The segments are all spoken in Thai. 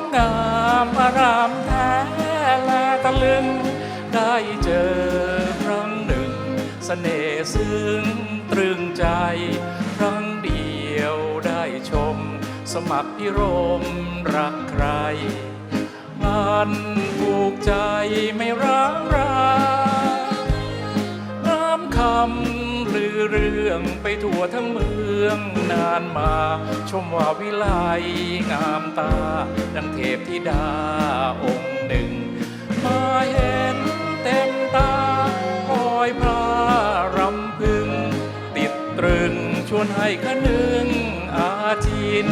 มงามอารามแท้และตะลึง ได้เจอครั้งหนึ่งสเสน่ห์ซึ้งตรึงใจ ครั้งเดียวได้ชม สมัครพิรมรักใคร มันผูกใจไม่ร้างราน้ำคำ เรื่องไปทั่วทั้งเมืองนานมา ชมว่าวิไลงามตา ดังเทพธิดาองค์หนึ่ง มาเห็นเต็มตา คอยพระรำพึง ติดตรึงชวนให้คนึงอาจิน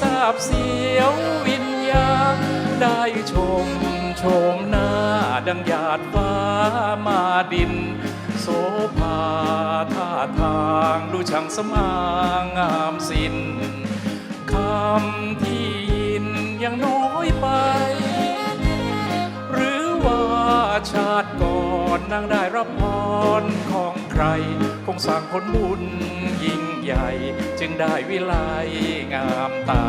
ทราบเสียววิญญาณได้ชมชมหน้าดังหยาดฟ้ามาดิน โสภาท่าทางดูช่างสมางงามสินคำที่ยินยังน้อยไป หรือว่าชาติก่อนนางได้รับพรของใคร คงสร้างผลบุญยิ่ง ใหญ่ จึงได้วิไลงามตา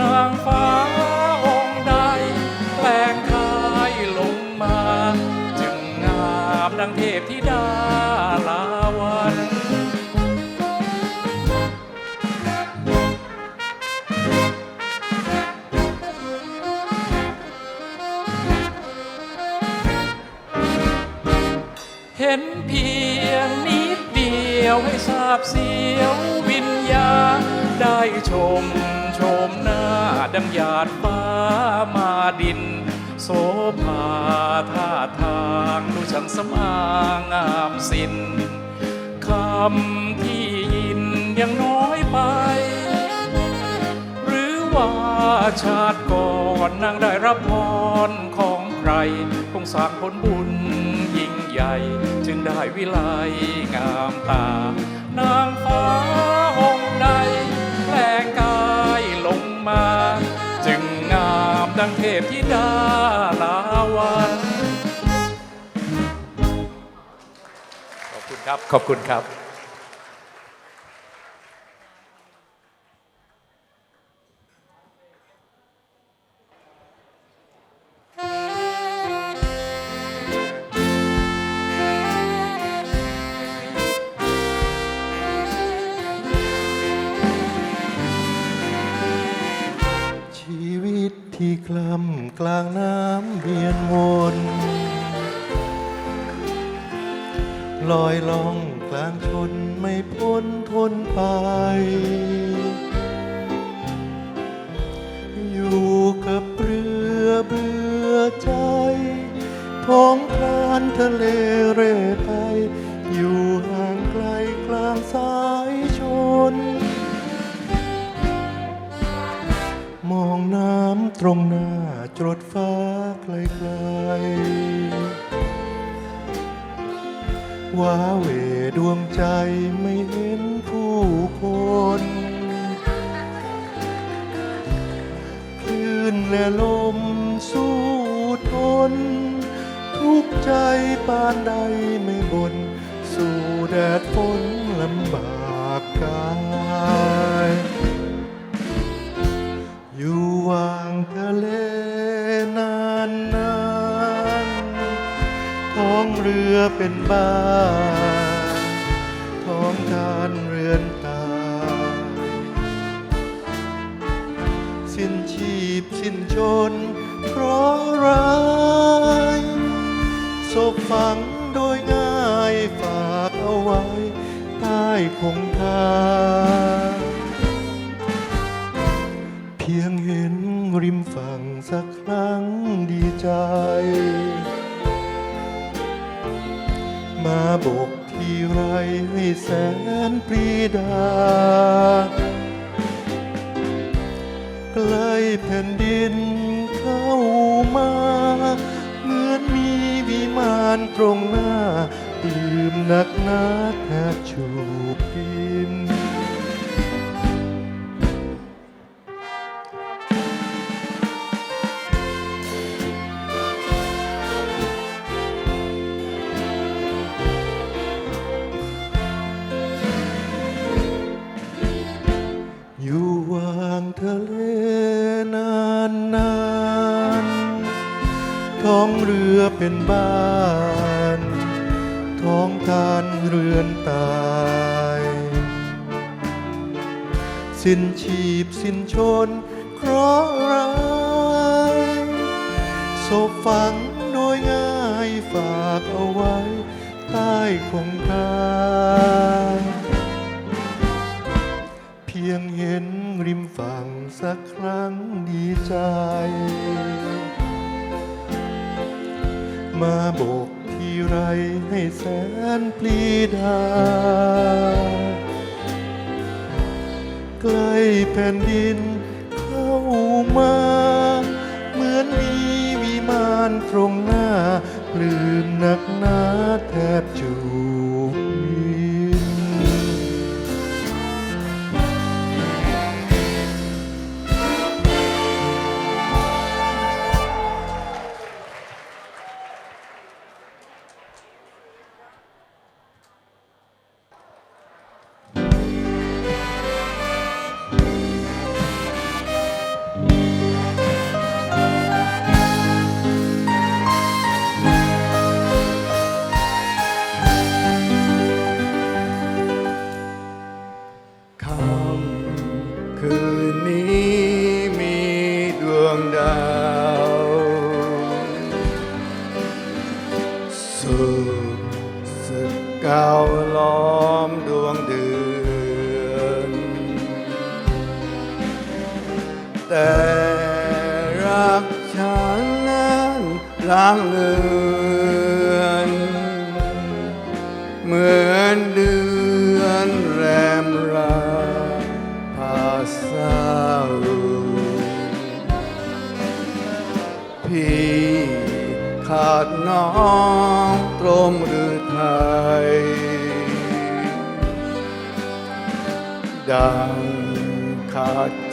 นางฟ้าองค์ใดแปลงกายลงมา จึงงามดังเทพธิดาลา บเสียววิญญาณได้ชมชมหน้าดังหยาดฟ้ามาดิน โสภาท่าทางดูช่างสมางามสินคำที่ยินยังน้อยไป หรือว่าชาติก่อนนางได้รับพรของใคร คงสร้างผลบุญยิ่งใหญ่ จึงได้วิไลงามตา นางฟ้าองค์ใดแปลงกายลงมา จึงงามดังเทพธิดาลาวันขอบคุณครับ ขอบคุณครับ มองน้ำตรงหน้าจรดฟ้าไกลๆว้าเหวดวงใจไม่เห็นผู้คนคลื่นและลมสู้ทน ทุกใจปานใดไม่บน สู่แดดฝนลำบากกาย วางทะเลนานนานท้องเรือเป็นบ้านท้องทานเรือนตาย สิ้นชีพสิ้นชน เพราะร้ายศพฝังโดยง่ายฝากเอาไว้ ใต้คงคา ริมฝั่งสักครั้งดีใจ มาโบกที่ไรให้แสนปรีดา ใกล้แผ่นดินเข้ามา เหมือนมีวิมานตรงหน้า ลืมนักหนาแทบจูบ ท้องเรือเป็นบ้าน ท้องทานเรือนตาย สิ้นชีพสิ้นชนเคราะห์ร้ายศพฝังโดยง่ายฝากเอาไว้ ใต้คงคาเพียงเห็นริมฝั่งสักครั้งดีใจ มาโบกที่ไรให้แสนปลีดา ใกล้แผ่นดินเข้ามา เหมือนมีวิมานตรงหน้าปลื้มหนักหนาแทบจุ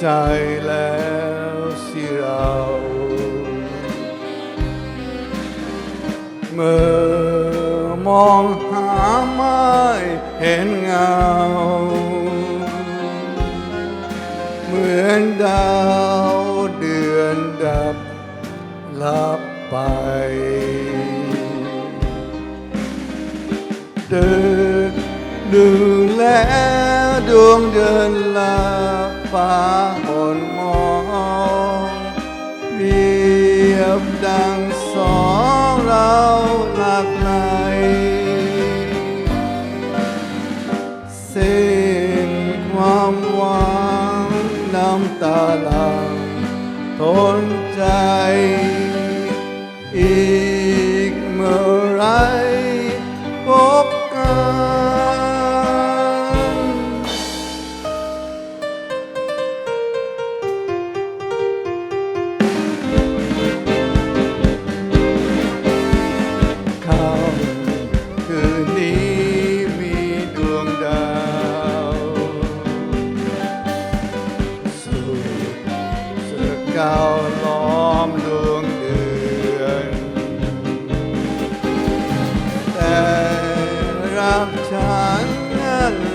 ข ยบ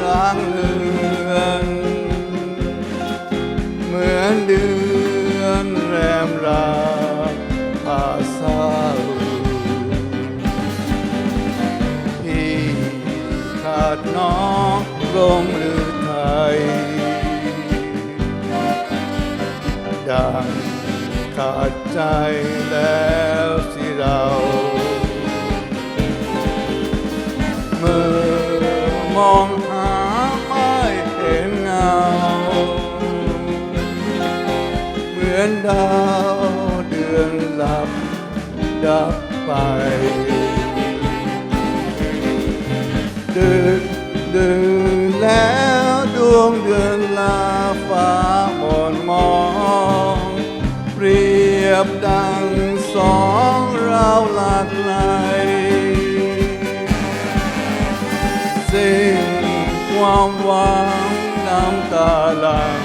ลางเลือนเหมือนเดือนแรมราพาเศร้าพี่ขาดน้องลงหรือไทยดังขาดใจแล้วสิเรา องหาไม่เห็นเงา เหมือนดาวเดือนหลับดับไป ดึกดื่นแล้วดวงเดือนลาฟ้าหมนมอง เปรียบดังสองเราหลากไหล ความหวังน้ำตาหลัง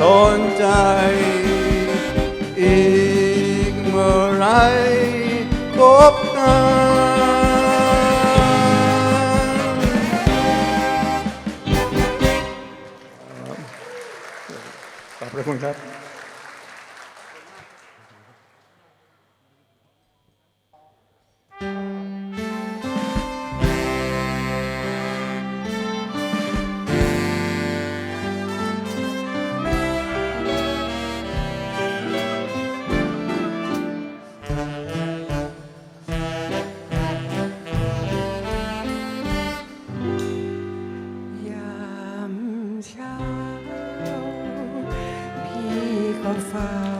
ทนใจ อีกเมื่อไรพบกันขอบพระคุณครับ ciao, piccolo faro.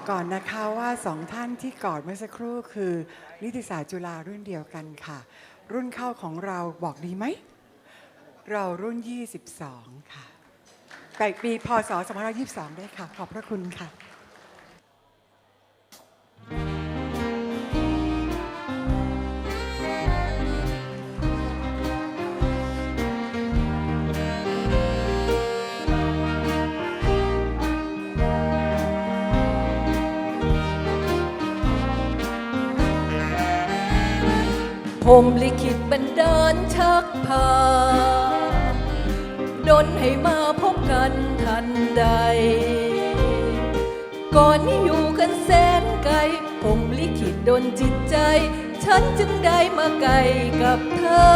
บอกก่อนนะคะว่าสองท่านที่กอดเมื่อสักครู่คือนิติศาสตร์จุฬารุ่นเดียวกันค่ะ รุ่นเข้าของเราบอกดีไหม เรารุ่น 22 ค่ะไปปีพศ2522 ได้ค่ะ ขอบพระคุณค่ะ มลิขิตบันดาลชักพาดนให้มาพบกันทันใด ก่อนนี้อยู่กันแสนไกลผมลิขิตดนจิตใจ ฉันจึงได้มาไกลกับเธอ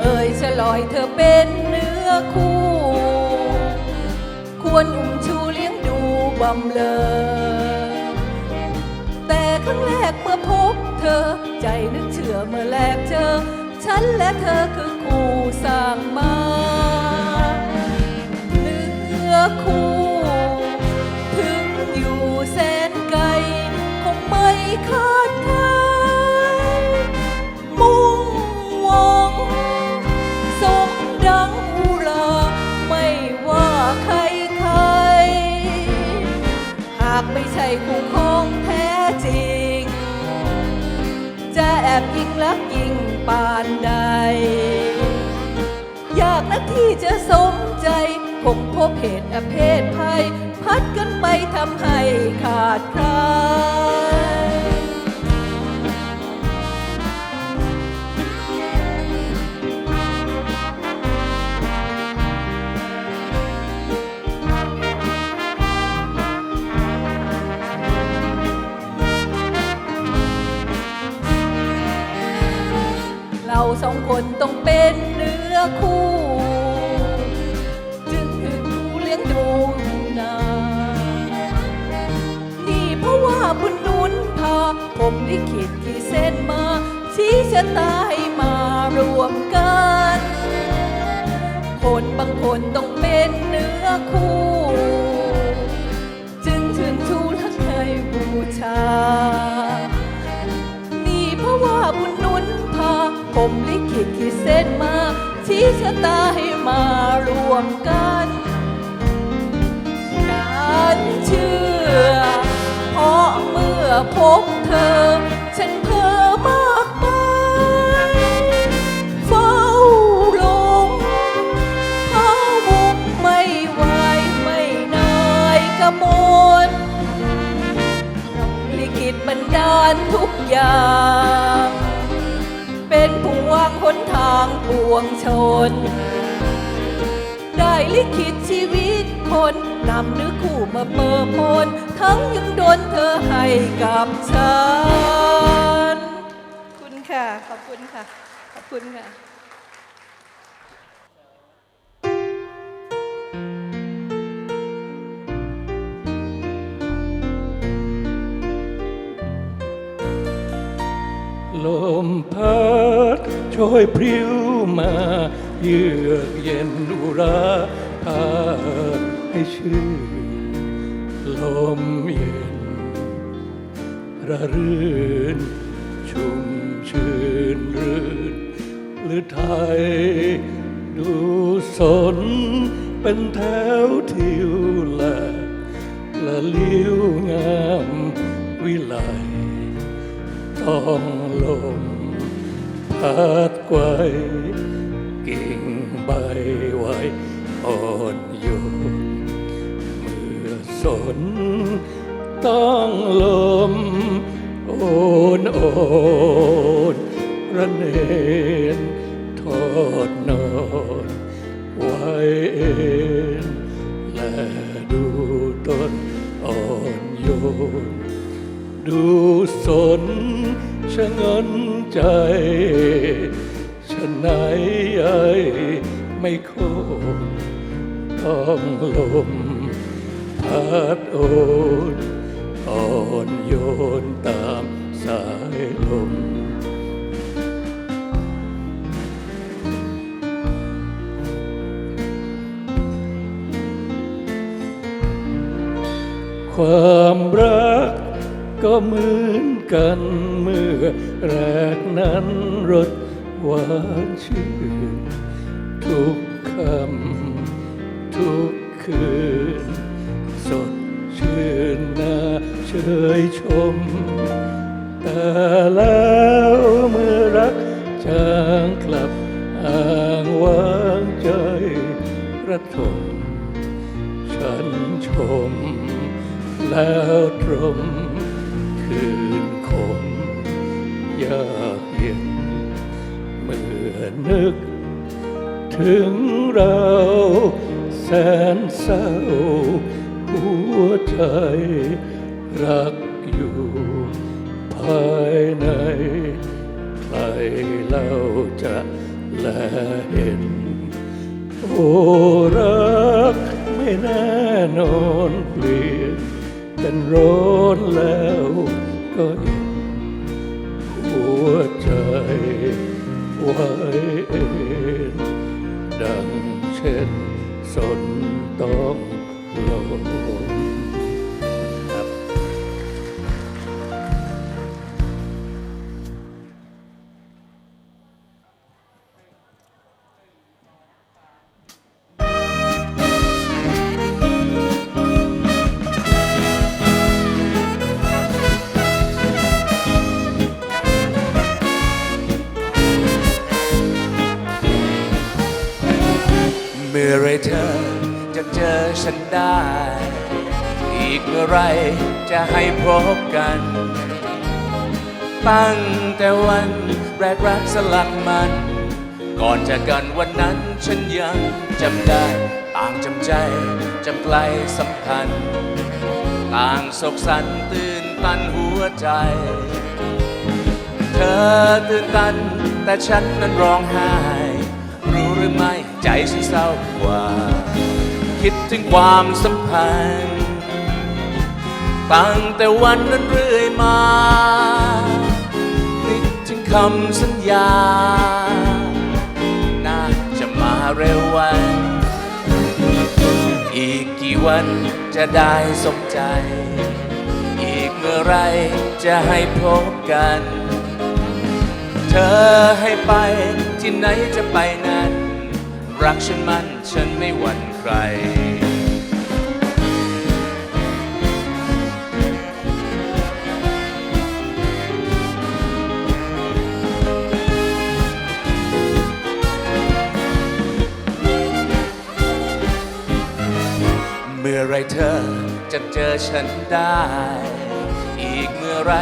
เอ่ยฉลอยเธอเป็นเนื้อคู่ ควรอุ้มชูเลี้ยงดูบำเลอแต่ครั้งแรกเมื่อพบเธอ ใจนึกเชื่อเมื่อแรกเจอ ฉันและเธอคือคู่สร้างมาเนื้อคู่ ปานใด อยากนักที่จะสมใจคงพบเหตุอเพศภัย พัดกันไปทำให้ขาดคลาย คนต้องเป็นเนื้อคู่ จึงถึงเลี้ยงดูนานนี่เพราะว่าบุญนุนพา ผมลิขิตที่เส้นมา ชี้ชะตาให้มารวมกัน คนบางคนต้องเป็นเนื้อคู่ จึงชื่นชูและเคยบูชา ผมลิขิตขีดเส้นมาชี้ชะตาให้มารวมกันฉันเชื่อ เพราะเมื่อพบเธอ ฉันเพ้อมากไป เฝ้าหลงพาวุกไม่ไหวไม่นายกระมนลิขิตบันดาลทุกอย่าง เป็นพวงหนทางปวงชน ได้ลิขิตชีวิตคนนำเนื้อคู่มาเปิดมนทั้งยังโดนเธอให้กับฉัน คุณค่ะ ขอบคุณค่ะ ขอบคุณค่ะ ลมพัดช่วยพริ้วมาเยือกเย็นอุราพาให้ชื่นลมเย็น ระรื่น ชุ่มชื่นรื่นหรือไทย ดูสน เป็นแถวทิวละละลิ้วงามวิไล ต้องลมพัดไกวกิ่งใบไว้อ่อนโยนเมื่อสนต้องลมโอนโอนระเนนทอดนอนไว้เอ็นและดูต้นอ่อนโยน ดูสนชะงันใจฉะไหนไอไม่คนต้องลมพัดโอนอ่อนโยนตามสายลมความรัก ก็เหมือนกันเมื่อแรกนั้นรสหวานชื่นทุกคำทุกคืน สดชื่นน่าเชยชม แต่แล้วเมื่อรักจางกลับอ้างวางใจระทมฉันชม แล้วตรม ถึงเราแสนเศร้า หัวใจรักอยู่ภายใน ใครเล่าจะแลเห็น โอ้รักไม่แน่นอนเปลี่ยน เป็นร้อนแล้วก็เห็นหัวใจไว้เอง นสนต้องลม มื่อไรเธอจะเจอฉันได้ อีกเมื่อไรจะให้พบกัน ตั้งแต่วันแรกรักสลักมัน ก่อนจากกันวันนั้นฉันยังจำได้ต่างจำใจจำไกลสัมพันธ์ต่างโศกสันตื่นตันหัวใจ เธอตื่นตันแต่ฉันนั้นร้องไห้ รู้หรือไม่ใจฉันเศร้ากว่า คิดถึงความสัมพันธ์ตั้งแต่วันนั้นเรื่อยมานึกถึงคำสัญญา น่าจะมาเร็ววัน อีกกี่วันจะได้สมใจ อีกเมื่อไรจะให้พบกัน เธอให้ไปที่ไหนจะไปนั้น รักฉันมันฉันไม่หวั่นใคร เมื่อไรเธอจะเจอฉันได้ อีกเมื่อไร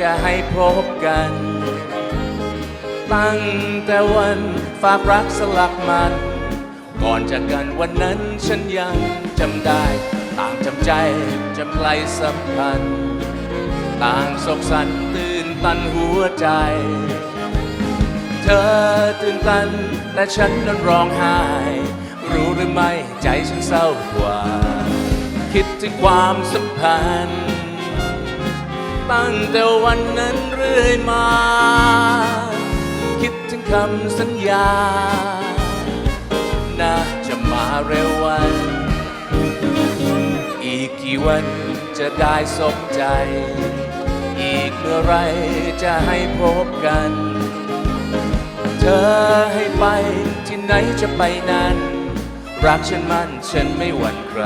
จะให้พบกัน ตั้งแต่วันฝากรักสลักมัน ก่อนจากกันวันนั้นฉันยังจำได้ ต่างจำใจจำไกลสัมพันธ์ต่างโศกสันตื่นตันหัวใจ เธอตื่นตันแต่ฉันนั้นร้องไห้ รู้หรือไม่ใจฉันเศร้ากว่า คิดถึงความสัมพันธ์ ตั้งแต่วันนั้นเรื่อยมา คำสัญญา น่าจะมาเร็ววัน อีกกี่วันจะได้สมใจ อีกเมื่อไรจะให้พบกัน เธอให้ไปที่ไหนจะไปนั้น รักฉันมั่นฉันไม่หวั่นใคร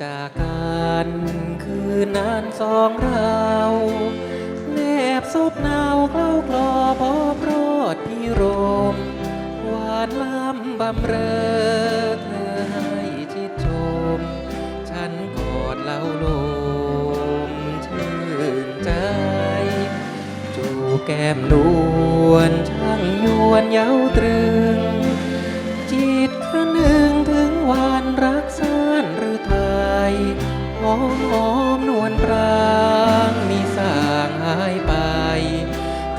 จากกันคืนนั้นสองเราแนบซบหนาวเคล้าคลอพบรอดพี่รมหวานล้ำบำเรอเธอให้ชิดชม ฉันกอดเล่าลมชื่นใจ จูบแก้มนวลช่างยวนเย้าตรึง หอมหอมนวลปรางมีสางหายไป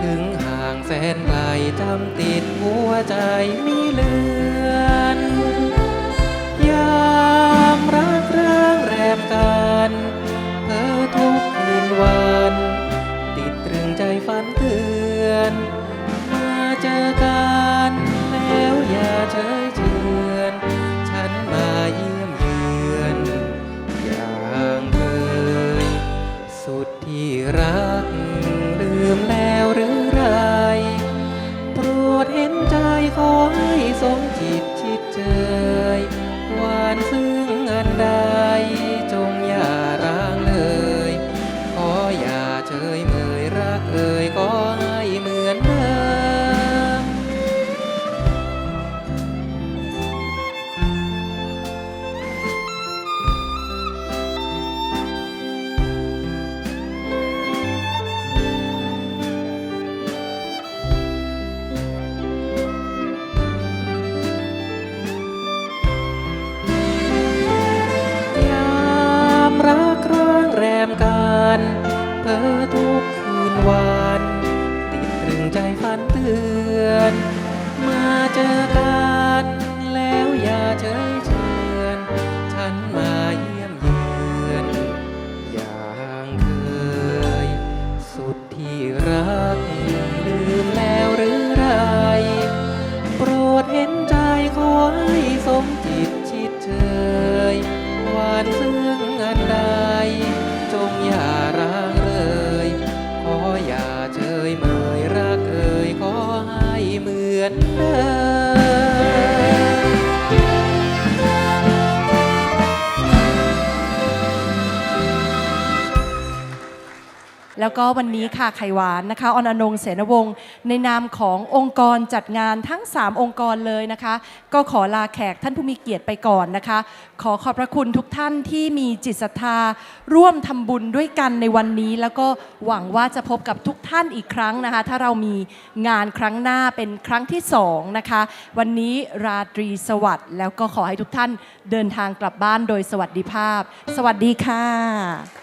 ถึงห่างแสนไกลจำติดหัวใจมีเลือนยามรักเร่างแรมกันเธอทุกคืนวัน ติดตรึงใจฝันเตือน พ้อทุกคืนวันติดตรึงใจฝันเตือน มาเจอกันแล้วอย่าเฉยเชือนฉันมาเยี่ยมเยือนอย่างเคย สุดที่รัก ลืมแล้วหรือไร โปรดเห็นใจขอให้สมจิตชิดเชยหวานซึ้ง แล้วก็วันนี้ค่ะไขหวานนะคะอนอนงเสนวงศ์ในนามขององค์กรจัดงานทั้ง 3 องค์กรเลยนะคะ ก็ขอลาแขกท่านผู้มีเกียรติไปก่อนนะคะ ขอขอบพระคุณทุกท่านที่มีจิตศรัทธา ร่วมทำบุญด้วยกันในวันนี้ แล้วก็หวังว่าจะพบกับทุกท่านอีกครั้งนะคะ ถ้าเรามีงานครั้งหน้าเป็นครั้งที่สองนะคะ วันนี้ราตรีสวัสดิ์แล้วก็ขอให้ทุกท่านเดินทางกลับบ้านโดยสวัสดิภาพ สวัสดีค่ะ